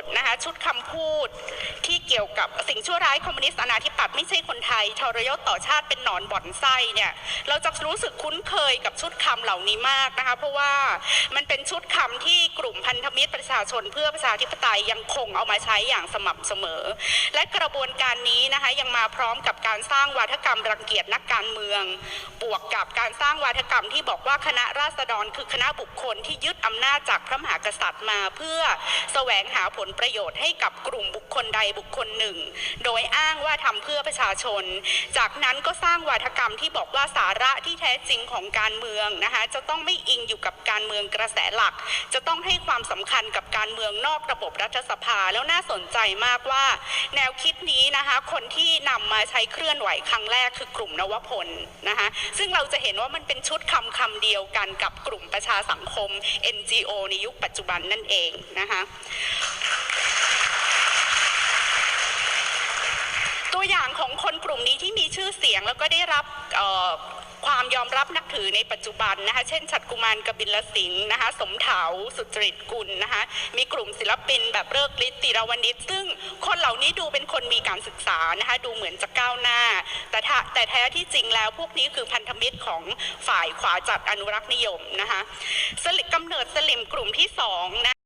ดนะคะชุดคำพูดที่เกี่ยวกับสิ่งชั่วร้ายคอมมิวนิสต์อนาธิปัตย์ไม่ใช่คนไทยทรยศต่อชาติเป็นหนอนบ่อนไส้เนี่ยเราจะรู้สึกคุ้นเคยกับชุดคำเหล่านี้มากนะคะเพราะว่ามันเป็นชุดคำที่กลุ่มพันธมิตรประชาชนเพื่อประชาธิปไตยยังคงเอามาใช้อย่างสม่ำเสมอ และกระบวนการนี้นะคะยังมาพร้อมกับการสร้างวาทกรรมรังเกียจนักการเมือง บวกกับการสร้างวาทกรรมที่บอกว่าคณะราษฎรคือคณะบุคคลที่ยึดอำนาจจากพระมหากษัตริย์มาเพื่อแสวงหาผลประโยชน์ให้กับกลุ่มบุคคลใดบุคคลหนึ่ง โดยอ้างว่าทำเพื่อประชาชน จากนั้นก็สร้างวาทกรรมที่บอกว่าสาระที่แท้จริงของการเมืองนะคะจะต้องไม่อิงอยู่กับการเมืองกระแสหลัก จะต้องให้ความสำคัญกับการเมืองนอกระบบรัฐสภาแล้วน่าสนใจมากว่า แนวคิดนี้นะคะคนที่นำมาใช้เคลื่อนไหวครั้งแรกคือกลุ่มนวพลนะคะซึ่งเราจะเห็นว่ามันเป็นชุดคำคำเดียวกันกับกลุ่มประชาสังคม NGO ในยุคปัจจุบันนั่นเองนะคะตัวอย่างของคนกลุ่มนี้ที่มีชื่อเสียงแล้วก็ได้รับความยอมรับนับถือในปัจจุบันนะคะ เช่น ฉัตรกุมารกบิลสิงนะคะ สมเถาสุจริตกุลนะคะ มีกลุ่มศิลปินแบบเลิกฤทธิ์ติรวณิชซึ่งคนเหล่านี้ดูเป็นคนมีการศึกษานะคะ ดูเหมือนจะก้าวหน้า แต่แต่แท้ที่จริงแล้วพวกนี้คือพันธมิตรของฝ่ายขวาจัดอนุรักษ์นิยมนะคะสลิกำเนิดสลิมกลุ่มที่สองนะ